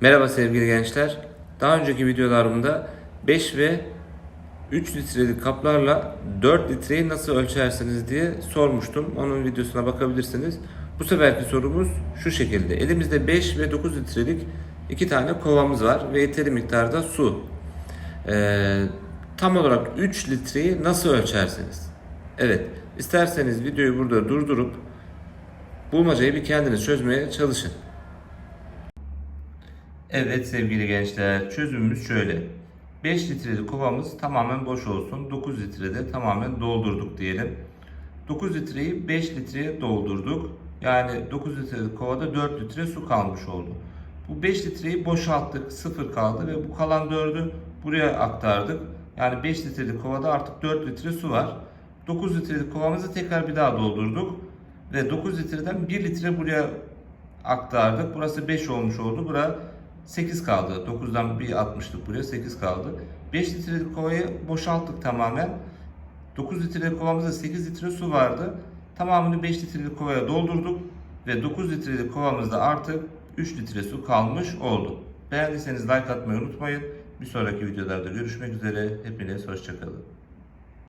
Merhaba sevgili gençler. Daha önceki videolarımda 5 ve 3 litrelik kaplarla 4 litreyi nasıl ölçersiniz diye sormuştum. Onun videosuna bakabilirsiniz. Bu seferki sorumuz şu şekilde. Elimizde 5 ve 9 litrelik iki tane kovamız var ve yeteri miktarda su. Ee, tam olarak 3 litreyi nasıl ölçersiniz? Evet, isterseniz videoyu burada durdurup bulmacayı bir kendiniz çözmeye çalışın. Evet sevgili gençler çözümümüz şöyle. 5 litrelik kovamız tamamen boş olsun. 9 litrede tamamen doldurduk diyelim. 9 litreyi 5 litreye doldurduk. Yani 9 litrelik kovada 4 litre su kalmış oldu. Bu 5 litreyi boşalttık. 0 kaldı ve bu kalan 4'ü buraya aktardık. Yani 5 litrelik kovada artık 4 litre su var. 9 litrelik kovamızı tekrar bir daha doldurduk. Ve 9 litreden 1 litre buraya aktardık. Burası 5 olmuş oldu. Bura 8 kaldı. 9'dan bir atmıştık buraya 8 kaldı. 5 litrelik kovayı boşalttık tamamen. 9 litrelik kovamızda 8 litre su vardı. Tamamını 5 litrelik kovaya doldurduk. Ve 9 litrelik kovamızda artık 3 litre su kalmış oldu. Beğendiyseniz like atmayı unutmayın. Bir sonraki videolarda görüşmek üzere. Hepiniz hoşçakalın.